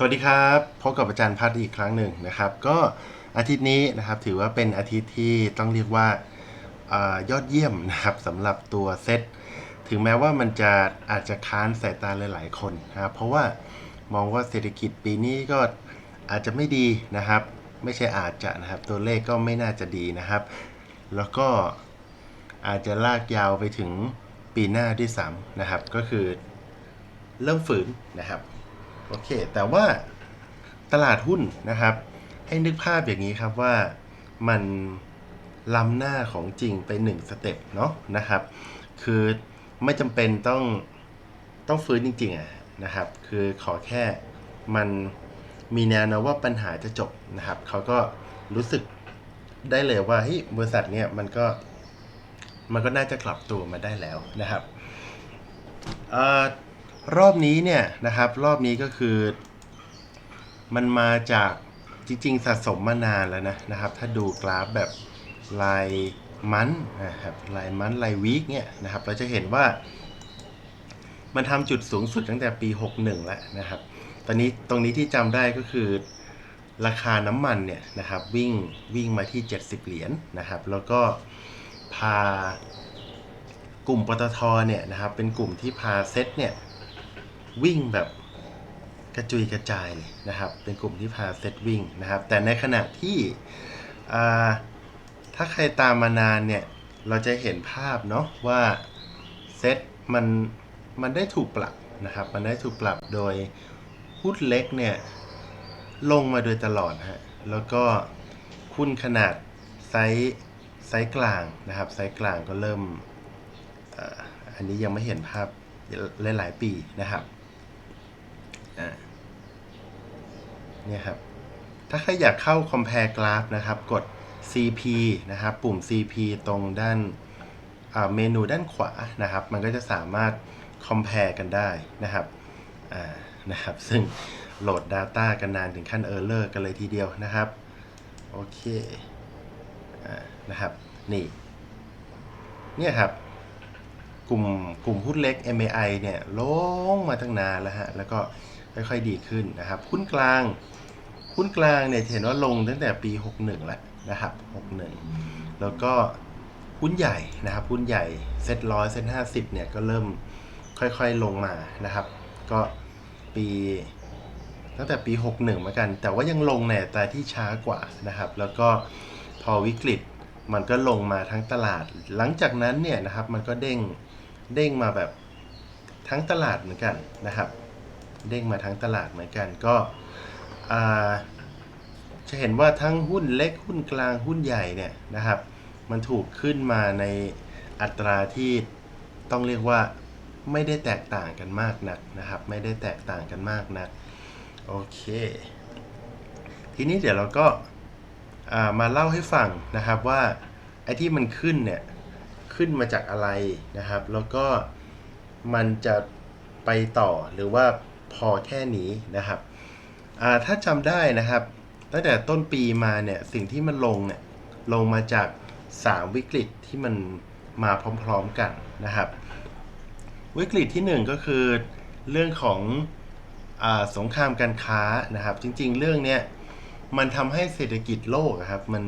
สวัสดีครับพบกับอาจารย์พัฒน์อีกครั้งหนึ่งนะครับ ก็อาทิตย์นี้นะครับถือว่าเป็นอาทิตย์ที่ต้องเรียกว่าอายอดเยี่ยมนะครับสำหรับตัวเซตถึงแม้ว่ามันจะอาจจะค้านสายตาหลาย ๆ คนนะครับเพราะว่ามองว่าเศรษฐกิจปีนี้ก็อาจจะไม่ดีนะครับ ไม่ใช่อาจจะนะครับ ตัวเลขก็ไม่น่าจะดีนะครับ แล้วก็อาจจะลากยาวไปถึงปีหน้าด้วยซ้ำนะครับ ก็คือเริ่มฝืนนะครับ โอเค แต่ว่าตลาดหุ้นนะครับ ให้นึกภาพอย่างนี้ครับว่ามันล้ำหน้าของจริงไปหนึ่งสเต็ปเนาะนะครับ คือไม่จำเป็นต้องต้องฟื้นจริงๆอะนะครับ คือขอแค่มันมีแนวโน้มว่าปัญหาจะจบนะครับเขาก็รู้สึกได้เลยว่าเฮ้ยบริษัทเนี่ยมันก็มันก็น่าจะกลับตัวมาได้แล้วนะครับอ่อ รอบนี้เนี่ยนะครับรอบนี้ก็คือ มันมาจากจริงๆสะสมมานานแล้วนะนะครับ ถ้าดูกราฟแบบรายมันนะครับรายมันรายวีคเนี่ยนะครับ เราจะเห็นว่า มันทำจุดสูงสุดตั้งแต่ปี 61 แล้วนะครับ ตอนนี้ตรงนี้ที่จำได้ก็คือราคาน้ำมันเนี่ยนะครับวิ่งวิ่งมาที่ 70 เหรียญนะครับ แล้วก็พากลุ่มปตทเนี่ยนะครับเป็นกลุ่มที่พาเซ็ตเนี่ย วิ่งแบบกระจุยกระจายเลยนะครับ เป็นกลุ่มที่พาเซตวิ่งนะครับ แต่ในขณะที่ถ้าใครตามมานานเนี่ย เราจะเห็นภาพเนาะว่าเซตมันมันได้ถูกปรับนะครับ มันได้ถูกปรับโดยหุ้นเล็กเนี่ยลงมาโดยตลอดฮะ แล้วก็หุ้นขนาดไซส์ไซส์กลางนะครับ ไซส์กลางก็เริ่มอันนี้ยังไม่เห็นภาพหลายๆปีนะครับ เนี่ยครับ ถ้าใครอยากเข้า compare graph นะครับ กด CP นะครับ ปุ่ม CP ตรงด้านเมนูด้านขวานะครับ มันก็จะสามารถ compare กันได้นะครับอ่านะครับ ซึ่งโหลด Data กันนานถึงขั้น Error กันเลยทีเดียวนะครับ โอเคอ่านะครับ นี่ เนี่ยครับกลุ่มกลุ่มหุ้นเล็ก MAI เนี่ยลงมาตั้งนานแล้วฮะ แล้วก็ ค่อยๆดีขึ้นนะครับหุ้นกลางหุ้นกลางเนี่ยเห็นว่าลงตั้งแต่ปี 61 แล้วนะครับ 61 แล้วก็หุ้นใหญ่นะครับหุ้นใหญ่เซ็ตร้อยเซ็ตห้าสิบเนี่ยก็เริ่มค่อยๆลงมานะครับ ก็ปีตั้งแต่ปี 61เหมือนกัน แต่ว่ายังลงในแต่ที่ช้ากว่านะครับ แล้วก็พอวิกฤตมันก็ลงมาทั้งตลาด หลังจากนั้นเนี่ยนะครับมันก็เด้งเด้งมาแบบทั้งตลาดเหมือนกันนะครับ เด้งมาทั้งตลาดเหมือนกันก็จะเห็นว่าทั้งหุ้นเล็กหุ้นกลางหุ้นใหญ่เนี่ยนะครับ มันถูกขึ้นมาในอัตราที่ต้องเรียกว่าไม่ได้แตกต่างกันมากนักนะครับ ไม่ได้แตกต่างกันมากนักโอเค ทีนี้เดี๋ยวเราก็ามาเล่าให้ฟังนะครับว่าไอ้ที่มันขึ้นเนี่ยขึ้นมาจากอะไรนะครับ แล้วก็มันจะไปต่อหรือว่า พอแค่นี้นะครับถ้าจำได้นะครับ ตั้งแต่ต้นปีมาเนี่ยสิ่งที่มันลงเนี่ยลงมาจาก 3 วิกฤตที่มันมาพร้อมๆกันนะครับ วิกฤตที่ 1 ก็คือเรื่องของอสงครามการค้านะครับ จริงๆ เรื่องเนี้ยมันทำให้เศรษฐกิจโลกครับ มัน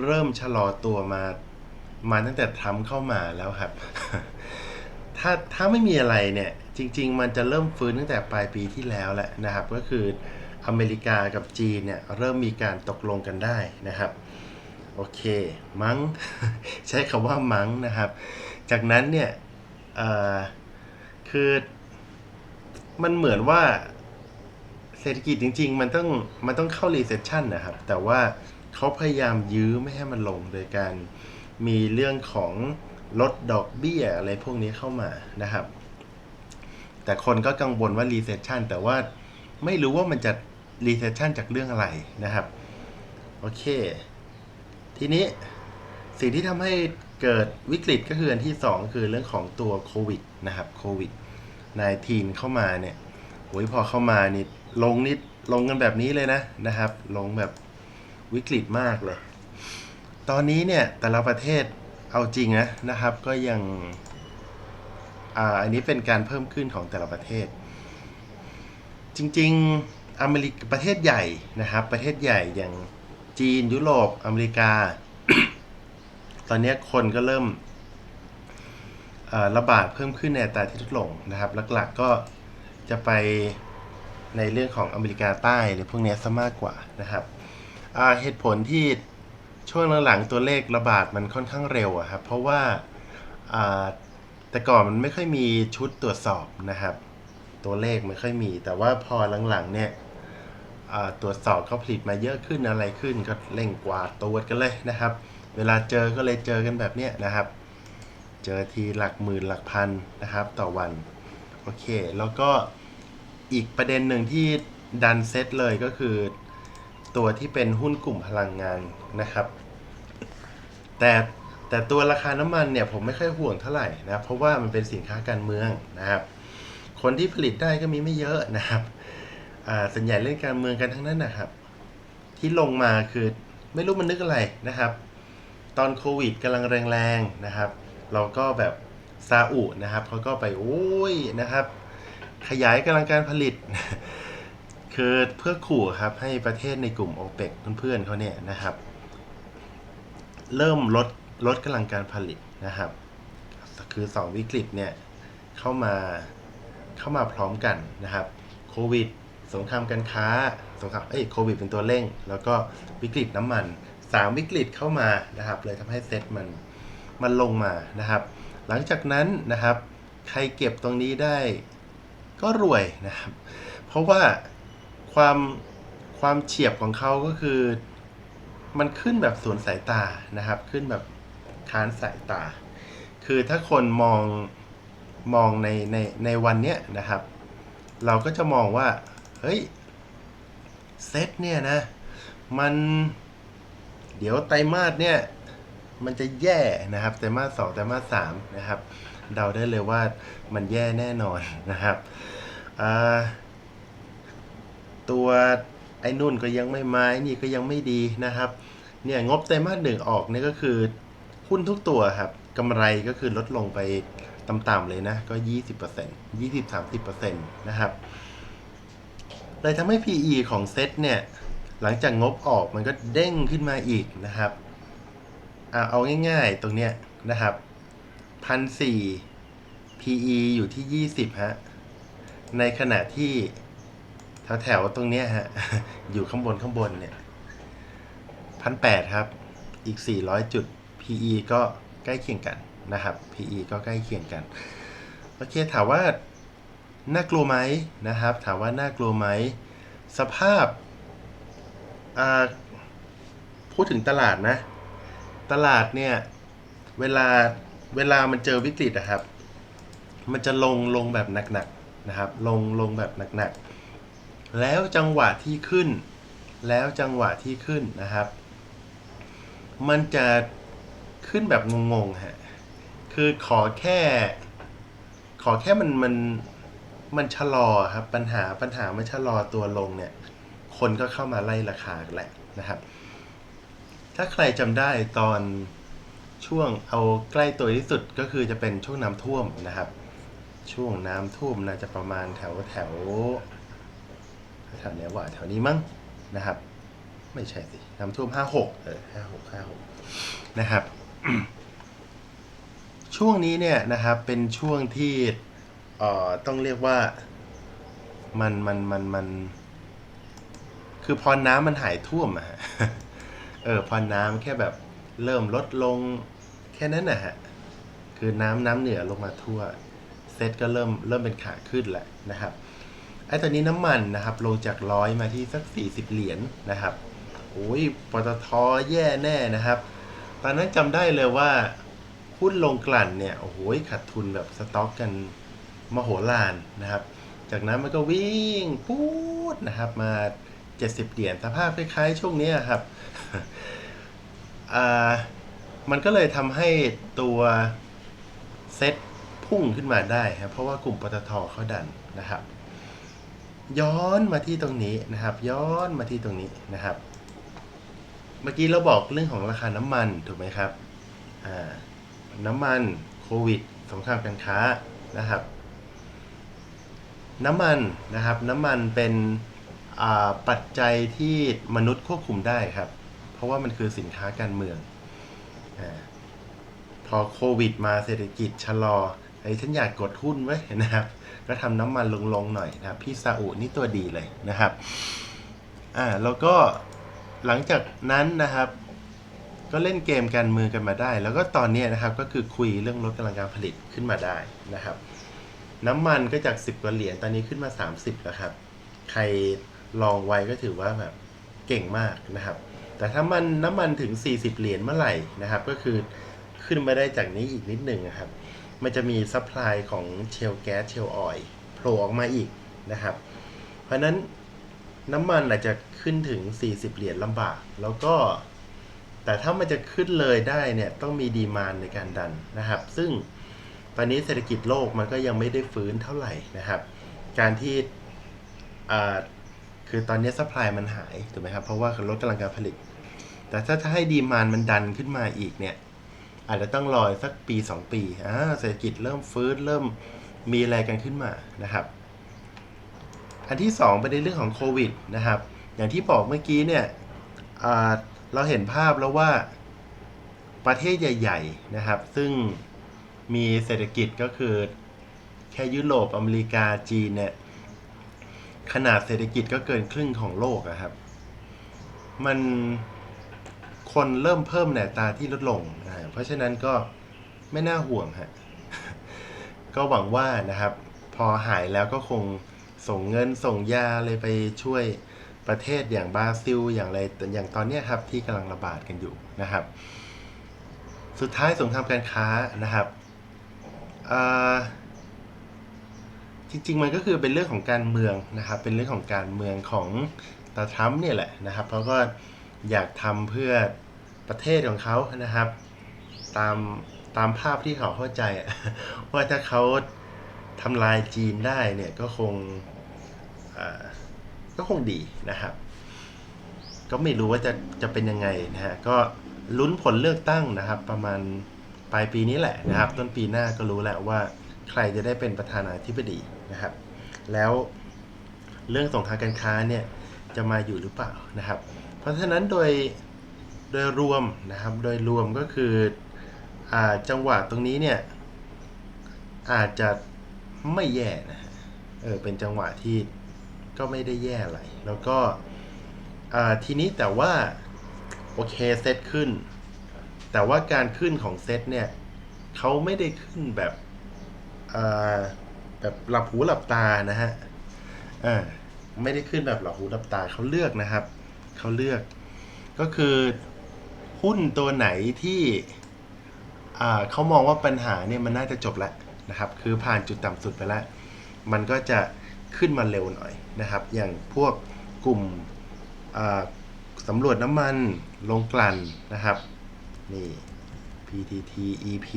เริ่มชะลอตัวมามาตั้งแต่ทรัมป์เข้ามาแล้วครับ ถ้าถ้าไม่มีอะไรเนี่ย จริง ๆ มันจะเริ่มฟื้นตั้งแต่ปลายปีที่แล้วแหละนะครับ ก็คืออเมริกากับจีนเนี่ยเริ่มมีการตกลงกันได้นะครับ โอเคมั้ง ใช้คำว่ามั้งนะครับ จากนั้นเนี่ยคือมันเหมือนว่าเศรษฐกิจจริง ๆ มันต้องมันต้องเข้า recession นะครับ แต่ว่าเขาพยายามยื้อไม่ให้มันลงโดยการมีเรื่องของลดดอกเบี้ยอะไรพวกนี้เข้ามานะครับ แต่คนก็กังวลว่า recession แต่ว่าไม่รู้ว่ามันจะ recession จากเรื่องอะไรนะครับ โอเค ทีนี้สิ่งที่ทำให้เกิดวิกฤตก็คืออันที่ 2 คือเรื่องของตัวโควิดนะครับโควิด -19 เข้ามาเนี่ยโอ้ยพอเข้ามานี่ลงนิดลงกันแบบนี้เลยนะนะครับ ลงแบบวิกฤตมากเลย ตอนนี้เนี่ยแต่ละประเทศเอาจริงนะนะครับ ก็ยัง อันนี้เป็นการเพิ่มขึ้นของแต่ละประเทศ จริงๆอเมริกประเทศใหญ่นะครับ ประเทศใหญ่อย่างจีนยุโรปอเมริกา ตอนนี้คนก็เริ่มระบาดเพิ่มขึ้นในตาที่ลดลงนะครับ หลักๆก็จะไปในเรื่องของอเมริกาใต้หรือพวกนี้ซะมากกว่านะครับเหตุผลที่ช่วงหลังๆตัวเลขระบาดมันค่อนข้างเร็วอะครับเพราะว่า แต่ก่อนมันไม่ค่อยมีชุดตรวจสอบนะครับ ตัวเลขไม่ค่อยมี แต่ว่าพอหลังๆเนี่ยตรวจสอบเขาผลิตมาเยอะขึ้นอะไรขึ้นก็เร่งกวาดตรวจกันเลยนะครับ เวลาเจอก็เลยเจอกันแบบเนี้ยนะครับ เจอทีหลักหมื่นหลักพันนะครับ ต่อวันโอเค แล้วก็อีกประเด็นหนึ่งที่ดันเซตเลยก็คือ ตัวที่เป็นหุ้นกลุ่มพลังงานนะครับ แต่ แต่ตัวราคาน้ำมันเนี่ยผมไม่ค่อยห่วงเท่าไหร่นะเพราะว่ามันเป็นสินค้าการเมืองนะครับ คนที่ผลิตได้ก็มีไม่เยอะนะครับส่วนใหญ่เล่นการเมืองกันทั้งนั้นนะครับ ที่ลงมาคือไม่รู้มันนึกอะไรนะครับ ตอนโควิดกำลังแรงๆนะครับ เราก็แบบซาอุนะครับเขาก็ไปโอ้ยนะครับ ขยายกำลังการผลิต คือเพื่อขู่ครับให้ประเทศในกลุ่มโอเปกเพื่อนๆเขาเนี่ยนะครับ เริ่มลด ลดกำลังการผลิตนะครับ คือสองวิกฤตเนี่ยเข้ามาเข้ามาพร้อมกันนะครับโควิดสงครามการค้าสงครามเอ้ยโควิดเป็นตัวเร่ง แล้วก็วิกฤตน้ำมันสามวิกฤตเข้ามานะครับ เลยทำให้เซ็ตมันมันลงมานะครับ หลังจากนั้นนะครับ ใครเก็บตรงนี้ได้ก็รวยนะครับ เพราะว่าความความเฉียบของเขาก็คือ มันขึ้นแบบสวนสายตานะครับ ขึ้นแบบ ค้านสายตา คือถ้าคนมองมองในในในวันเนี้ยนะครับ เราก็จะมองว่า เฮ้ยเซตเนี่ยนะ มันเดี๋ยวไตรมาสเนี่ย มันจะแย่นะครับไตรมาสสองไตรมาสสามนะครับ เดาได้เลยว่ามันแย่แน่นอนนะครับตัวไอ้นุ่นก็ยังไม่ไอ้นี่ก็ยังไม่ดีนะครับ เนี่ยงบไตรมาสหนึ่งออกเนี่ยก็คือ หุ้นทุกตัวครับกำไรก็คือลดลงไปต่ำๆเลยนะ ก็ 20% 20-30%นะครับ เลยทำให้ PE ของเซตเนี่ย หลังจากงบออกมันก็เด้งขึ้นมาอีกนะครับอ่าเอาง่ายๆตรงเนี้ยนะครับพันสี่ PE อยู่ที่ 20 ฮะ ในขณะที่แถวๆตรงเนี้ยฮะ อยู่ข้างบนข้างบนเนี่ยพันแปดครับ อีก 400 จุด PE ก็ใกล้เคียงกันนะครับ PE ก็ใกล้เคียงกัน โอเค ถามว่า น่ากลัวไหมนะครับ ถามว่าน่ากลัวไหม สภาพ พูดถึงตลาดนะ ตลาดเนี่ย เวลา เวลามันเจอวิกฤตอะครับ มันจะลงลงแบบหนักๆนะครับ ลงลงแบบหนักๆ แล้วจังหวะที่ขึ้น แล้วจังหวะที่ขึ้นนะครับ มันจะ ขึ้นแบบงงๆฮะ คือขอแค่ ขอแค่มันมันมันชะลอครับ ปัญหาปัญหามันชะลอตัวลงเนี่ย คนก็เข้ามาไล่ราคากันแหละนะครับ ถ้าใครจำได้ตอนช่วงเอาใกล้ตัวที่สุดก็คือจะเป็นช่วงน้ำท่วมนะครับ ช่วงน้ำท่วมน่าจะประมาณแถวแถวแถวเนี้ยว่าแถวนี้มั้งนะครับ ไม่ใช่สิน้ำท่วมห้าหกเออห้าหกห้าหกนะครับ ช่วงนี้เนี่ยนะครับเป็นช่วงที่เอ่อต้องเรียกว่ามันมันมันมัน คือพอน้ำมันหายท่วมอะฮะเออพอน้ำแค่แบบเริ่มลดลงแค่นั้นนะฮะคือน้ำน้ำเหนือลงมาทั่วเซตก็เริ่มเริ่มเป็นขาขึ้นแหละนะครับไอ้ตอนนี้น้ำมันนะครับลงจากร้อยมาที่สัก 40 เหรียญนะครับโอ้ยปตทแย่แน่นะครับ ตอนนั้นจำได้เลยว่าหุ้นลงกลั่นเนี่ยโอ้โหขาดทุนแบบสต็อกกันมโหฬารนะครับ จากนั้นมันก็วิ่งปูดนะครับมา 70 เหรียญสภาพคล้ายๆ ช่วงนี้ครับมันก็เลยทำให้ตัวเซ็ตพุ่งขึ้นมาได้ครับเพราะว่ากลุ่มปตทเขาดันนะครับ ย้อนมาที่ตรงนี้นะครับ ย้อนมาที่ตรงนี้นะครับ เมื่อกี้เราบอกเรื่องของราคาน้ำมันถูกไหมครับน้ำมันโควิดสงครามการค้านะครับ น้ำมันนะครับน้ำมันเป็นปัจจัยที่มนุษย์ควบคุมได้ครับ เพราะว่ามันคือสินค้าการเมืองอพอโควิดมาเศรษฐกิจชะลอไอ้ฉันอยากกดหุ้นไว้นะครับ ก็ทำน้ำมันลงๆหน่อยนะครับ พี่ซาอุนี่ตัวดีเลยนะครับอ่าแล้วก็ หลังจากนั้นนะครับ ก็เล่นเกมการเมืองกันมาได้ แล้วก็ตอนนี้นะครับก็คือคุยเรื่องลดกำลังการผลิตขึ้นมาได้นะครับ น้ำมันก็จาก 10กว่าเหรียญตอนนี้ขึ้นมา 30แล้วครับใครลองไว้ก็ถือว่าแบบเก่งมากนะครับ แต่ถ้ามันน้ำมันถึง 40 เหรียญเมื่อไหร่นะครับ ก็คือขึ้นมาได้จากนี้อีกนิดหนึ่งนะครับ มันจะมีซัพพลายของเชลแก๊สเชลออยโผล่ออกมาอีกนะครับ เพราะนั้น น้ำมันอาจจะขึ้นถึง 40 เหรียญลำบาก แล้วก็ แต่ถ้ามันจะขึ้นเลยได้เนี่ย ต้องมีดีมานในการดันนะครับ ซึ่งตอนนี้เศรษฐกิจโลกมันก็ยังไม่ได้ฟื้นเท่าไหร่นะครับ การที่คือตอนนี้ซัพพลายมันหายถูกไหมครับ เพราะว่าลดกำลังการผลิต แต่ถ้าจะให้ดีมานมันดันขึ้นมาอีกเนี่ย อาจจะต้องรอสักปี 2 ปีอ่าเศรษฐกิจเริ่มฟื้นเริ่มมีอะไรกันขึ้นมานะครับ อันที่2ประเด็นเรื่องของโควิดนะครับ อย่างที่บอกเมื่อกี้เนี่ยเราเห็นภาพแล้วว่าประเทศใหญ่ ๆ นะครับ ซึ่งมีเศรษฐกิจก็คือแค่ยุโรปอเมริกาจีนเนี่ยขนาดเศรษฐกิจก็เกินครึ่งของโลกอะครับ มันคนเริ่มเพิ่มแนวตาที่ลดลงอ่าเพราะฉะนั้นก็ไม่น่าห่วงฮะก็หวังว่านะครับ พอหายแล้วก็คง ส่งเงินส่งยาอะไรไปช่วยประเทศอย่างบราซิลอย่างไรอย่างตอนนี้ครับที่กำลังระบาดกันอยู่นะครับ สุดท้ายสงครามการค้านะครับจริงๆมันก็คือเป็นเรื่องของการเมืองนะครับ เป็นเรื่องของการเมืองของตาทรัมป์เนี่ยแหละนะครับเขาก็อยากทำเพื่อประเทศของเขานะครับ ตามตามภาพที่เขาเข้าใจว่าถ้าเขาทำลายจีนได้เนี่ยก็คง ก็คงดีนะครับ ก็ไม่รู้ว่าจะจะเป็นยังไงนะฮะก็ลุ้นผลเลือกตั้งนะครับ ประมาณปลายปีนี้แหละนะครับ ต้นปีหน้าก็รู้แหละว่าใครจะได้เป็นประธานาธิบดีนะครับ แล้วเรื่องสงครามการค้าเนี่ยจะมาอยู่หรือเปล่านะครับ เพราะฉะนั้นโดยโดยรวมนะครับโดยรวมก็คืออจังหวะตรงนี้เนี่ยอาจจะไม่แย่นะฮะเออเป็นจังหวะที่ ก็ไม่ได้แย่อะไร แล้วก็ทีนี้แต่ว่า โอเคเซตขึ้น แต่ว่าการขึ้นของเซตเนี่ยเขาไม่ได้ขึ้นแบบแบบหลับหูหลับตานะฮะไม่ได้ขึ้นแบบหลับหูหลับตาเขาเลือกนะครับเขาเลือก ก็คือหุ้นตัวไหนที่เขามองว่าปัญหาเนี่ยมันน่าจะจบแล้วนะครับ คือผ่านจุดต่ำสุดไปแล้ว มันก็จะขึ้นมาเร็วหน่อย นะครับ อย่างพวกกลุ่มสำรวจน้ำมันลงกลั่นนะครับ นี่ PTT EP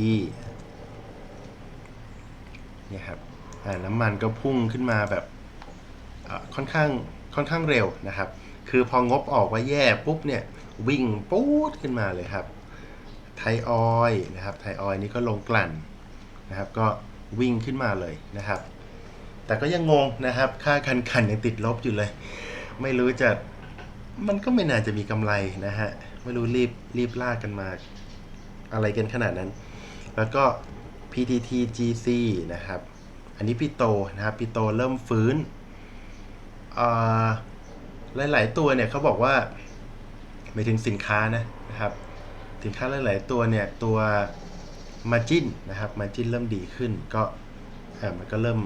นี่ครับน้ำมันก็พุ่งขึ้นมาแบบค่อนข้างค่อนข้างเร็วนะครับ คือพองบออกว่าแย่ปุ๊บเนี่ยวิ่งปู๊ดขึ้นมาเลยครับ ไทยออยนะครับ ไทยออยนี่ก็ลงกลั่นนะครับ ก็วิ่งขึ้นมาเลยนะครับ แต่ก็ยังงงนะครับ ค่าคันขันยังติดลบอยู่เลย ไม่รู้จะมันก็ไม่น่าจะมีกำไรนะฮะ ไม่รู้รีบรีบลากกันมา อะไรกันขนาดนั้น แล้วก็ PTT GC นะครับ อันนี้พี่โตนะครับพี่โตเริ่มฟื้นอ่าหลาย ๆ ตัวเนี่ยเขาบอกว่าไม่ถึงสินค้านะนะครับ สินค้าหลาย ๆ ตัวเนี่ยตัว Margin นะครับ Margin เริ่มดีขึ้นก็อ่อมันก็เริ่ม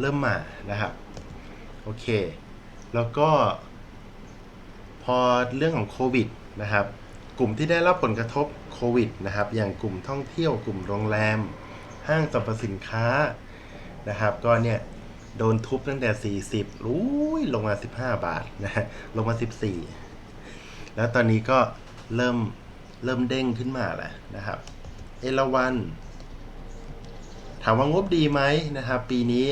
เริ่มมานะครับโอเค แล้วก็ พอเรื่องของโควิดนะครับ กลุ่มที่ได้รับผลกระทบโควิดนะครับ อย่างกลุ่มท่องเที่ยวกลุ่มโรงแรม ห้างสรรพสินค้านะครับ ก็เนี่ยโดนทุบตั้งแต่ 40รู้ยลงมา 15 บาทนะฮะลงมา 14 แล้วตอนนี้ก็เริ่มเริ่มเด้งขึ้นมาแหละนะครับ เอราวัน ถามว่างบดีไหมนะครับ ปีนี้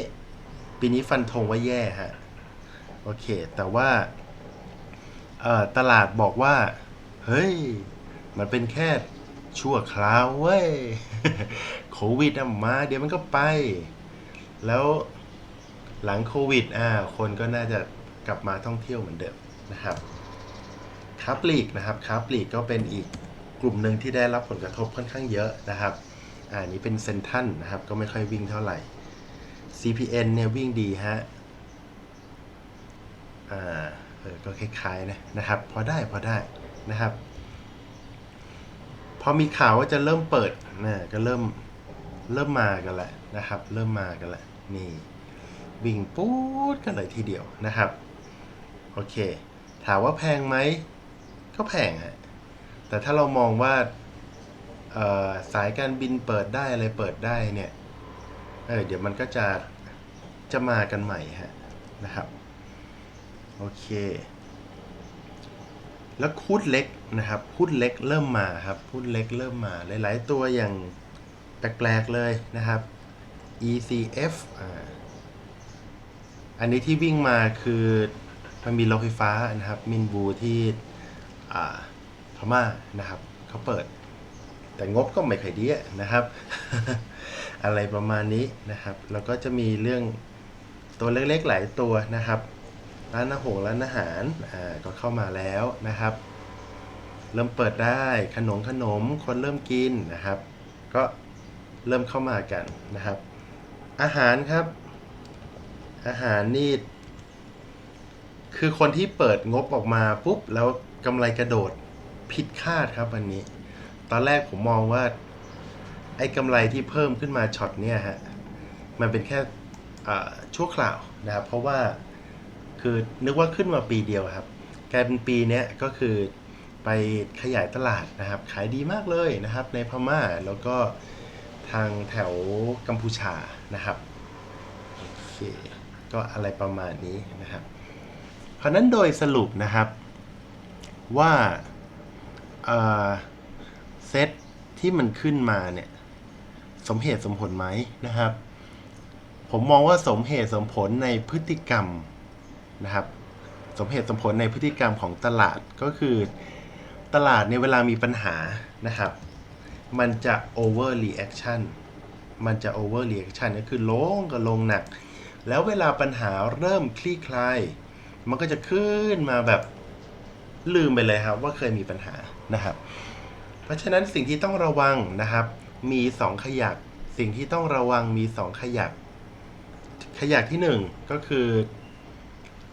ปีนี้ฟันธงว่าแย่ฮะ โอเค แต่ว่าเอ่อตลาดบอกว่า เฮ้ย มันเป็นแค่ชั่วคราวเว้ย โควิดอะมา เดี๋ยวมันก็ไป แล้วหลังโควิด อ่า คนก็น่าจะกลับมาท่องเที่ยวเหมือนเดิมนะครับค้าปลีกนะครับค้าปลีกก็เป็นอีกกลุ่มหนึ่งที่ได้รับผลกระทบค่อนข้างเยอะนะครับ อ่าอันนี้เป็นเซนทันนะครับ ก็ไม่ค่อยวิ่งเท่าไหร่ CPN เนี่ยวิ่งดีฮะ อ่า เออ ก็คล้ายๆนะนะครับ พอได้พอได้นะครับ พอมีข่าวว่าจะเริ่มเปิดนะก็เริ่มเริ่มมากันแล้วนะครับ เริ่มมากันแล้วนี่ วิ่งปู๊ดกันเลยทีเดียวนะครับ โอเค ถามว่าแพงไหม ก็แพงฮะ แต่ถ้าเรามองว่าสายการบินเปิดได้อะไรเปิดได้เนี่ย เออเดี๋ยวมันก็จะจะมากันใหม่ฮะนะครับโอเค แล้วหุ้นเล็กนะครับหุ้นเล็กเริ่มมาครับหุ้นเล็กเริ่มมาหลาย ๆ ตัวอย่างแปลกๆเลยนะครับ ECF อ่าอันนี้ที่วิ่งมาคือมันมีรถไฟฟ้านะครับมินบูที่อ่าพม่านะครับเขาเปิด แต่งบก็ไม่ค่อยดีนะครับ อะไรประมาณนี้นะครับ แล้วก็จะมีเรื่องตัวเล็กๆหลายตัวนะครับ ร้านอาหงร้านอาหารอ่าก็เข้ามาแล้วนะครับ เริ่มเปิดได้ขนมขนมคนเริ่มกินนะครับ ก็เริ่มเข้ามากันนะครับ อาหารครับ อาหารนี่คือคนที่เปิดงบออกมาปุ๊บแล้วกำไรกระโดดผิดคาดครับอันนี้ ตอนแรกผมมองว่า ไอ้กำไรที่เพิ่มขึ้นมาช็อตเนี่ยฮะมันเป็นแค่ชั่วคราวนะครับ เพราะว่าคือนึกว่าขึ้นมาปีเดียวครับกลายเป็นปีเนี้ยก็คือไปขยายตลาดนะครับ ขายดีมากเลยนะครับ ในพม่าแล้วก็ทางแถวกัมพูชานะครับโอเคก็อะไรประมาณนี้นะครับ เพราะนั้นโดยสรุปนะครับว่าเซตที่มันขึ้นมาเนี่ย สมเหตุสมผลไหมนะครับ ผมมองว่าสมเหตุสมผลในพฤติกรรมนะครับ สมเหตุสมผลในพฤติกรรมของตลาดก็คือ ตลาดในเวลามีปัญหานะครับ มันจะ over reaction มันจะ over reaction ก็คือลงก็ลงหนัก แล้วเวลาปัญหาเริ่มคลี่คลาย มันก็จะขึ้นมาแบบลืมไปเลยครับว่าเคยมีปัญหานะครับ เพราะฉะนั้นสิ่งที่ต้องระวังนะครับ มี2ขยัก สิ่งที่ต้องระวังมี2ขยัก ขยักที่1ก็คือ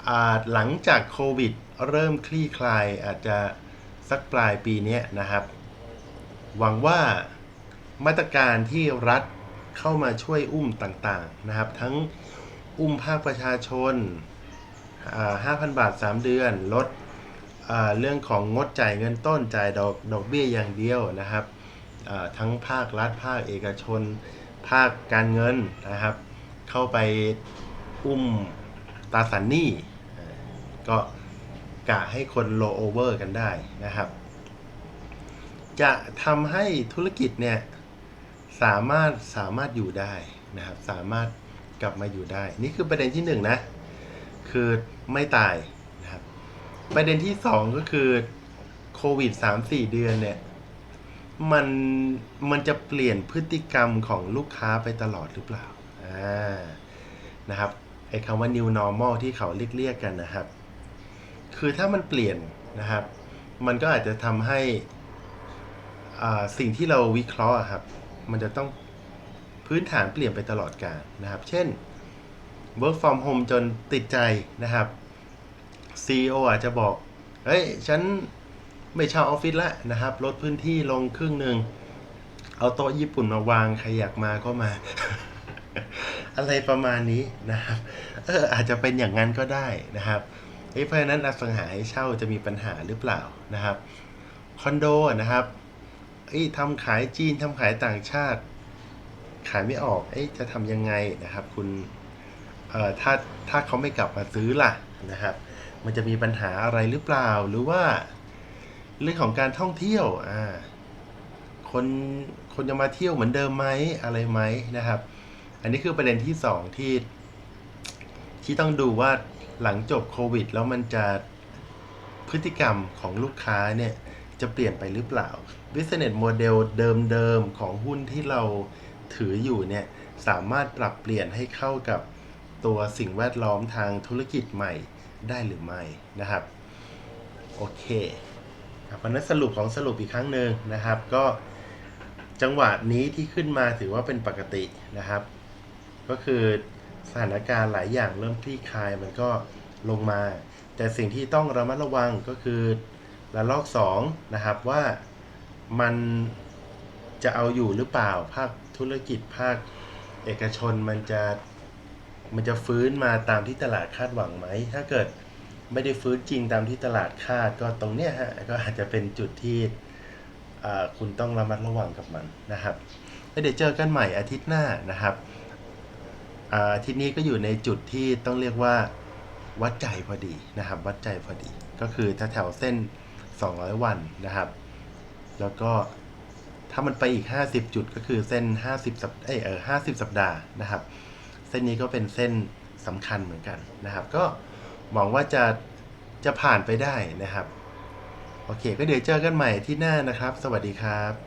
อาจหลังจากโควิด เริ่มคลี่คลายอาจจะสักปลายปีนี้นะครับ หวังว่ามาตรการที่รัฐเข้ามาช่วยอุ้มต่างๆนะครับ ทั้งอุ้มภาคประชาชนอ่า5,000 บาท 3 เดือน ลดเรื่องของงดจ่ายเงินต้นจ่ายดอกดอกเบี้ยอย่างเดียวนะครับ ทั้งภาครัฐภาคเอกชน ภาคการเงินนะครับ เข้าไปอุ้มตาสารหนี้อ่าก็กะให้คนโลโอเวอร์กันได้นะครับ จะทำให้ธุรกิจเนี่ยสามารถสามารถอยู่ได้นะครับ สามารถกลับมาอยู่ได้ นี่คือประเด็นที่หนึ่งนะคือไม่ตายนะครับ ประเด็นที่สองก็คือโควิดสามสี่เดือนเนี่ย มันมันจะเปลี่ยนพฤติกรรมของลูกค้าไปตลอดหรือเปล่าอ่านะครับไอ้คำว่า new normal ที่เขาเรียกเรียกกันนะครับ คือถ้ามันเปลี่ยนนะครับ มันก็อาจจะทำให้อ่าสิ่งที่เราวิเคราะห์อะครับ มันจะต้องพื้นฐานเปลี่ยนไปตลอดกาลนะครับ เช่น work from home จนติดใจนะครับ CEO อาจจะบอก เฮ้ย ฉัน ไม่เช่าออฟฟิศละนะครับ ลดพื้นที่ลงครึ่งหนึ่ง เอาโต๊ะญี่ปุ่นมาวาง ใครอยากมาก็มา อะไรประมาณนี้นะครับ เอออาจจะเป็นอย่างนั้นก็ได้นะครับเพราะฉะนั้นอสังหาให้เช่าจะมีปัญหาหรือเปล่านะครับคอนโดนะครับเอ้ทำขายจีนทำขายต่างชาติ ขายไม่ออกเอ้จะทำยังไงนะครับ คุณเอ่อถ้าถ้าเขาไม่กลับมาซื้อล่ะนะครับ มันจะมีปัญหาอะไรหรือเปล่าหรือว่า เรื่องของการท่องเที่ยวอ่าคนคนจะมาเที่ยวเหมือนเดิมไหมอะไรไหมนะครับ อันนี้คือประเด็นที่สองที่ที่ต้องดูว่าหลังจบโควิด แล้วมันจะพฤติกรรมของลูกค้าเนี่ยจะเปลี่ยนไปหรือเปล่า business model เดิมๆของหุ้นที่เราถืออยู่เนี่ยสามารถปรับเปลี่ยนให้เข้ากับตัวสิ่งแวดล้อมทางธุรกิจใหม่ได้หรือไม่นะครับ โอเค เพราะนั้นสรุปของสรุปอีกครั้งหนึ่งนะครับ ก็จังหวะนี้ที่ขึ้นมาถือว่าเป็นปกตินะครับ ก็คือสถานการณ์หลายอย่างเริ่มคลี่คลายมันก็ลงมา แต่สิ่งที่ต้องระมัดระวังก็คือระลอก2นะครับว่ามันจะเอาอยู่หรือเปล่าภาคธุรกิจภาคเอกชนมันจะมันจะฟื้นมาตามที่ตลาดคาดหวังไหม ถ้าเกิด ไม่ได้ฟื้นจริงตามที่ตลาดคาด ก็ตรงเนี้ยฮะก็อาจจะเป็นจุดที่คุณต้องระมัดระวังกับมันนะครับเดี๋ยวเจอกันใหม่อาทิตย์หน้านะครับอาทิตย์นี้ก็อยู่ในจุดที่ต้องเรียกว่าวัดใจพอดีนะครับ วัดใจพอดี ก็คือถ้าแถวเส้น 200 วันนะครับ แล้วก็ถ้ามันไปอีก 50 จุดก็คือเส้น 50สัปเออ50 สัปดาห์นะครับ เส้นนี้ก็เป็นเส้นสำคัญเหมือนกันนะครับ ก็ หวังว่าจะจะผ่านไปได้นะครับ โอเค ก็เดี๋ยวเจอกันใหม่ที่หน้านะครับ สวัสดีครับ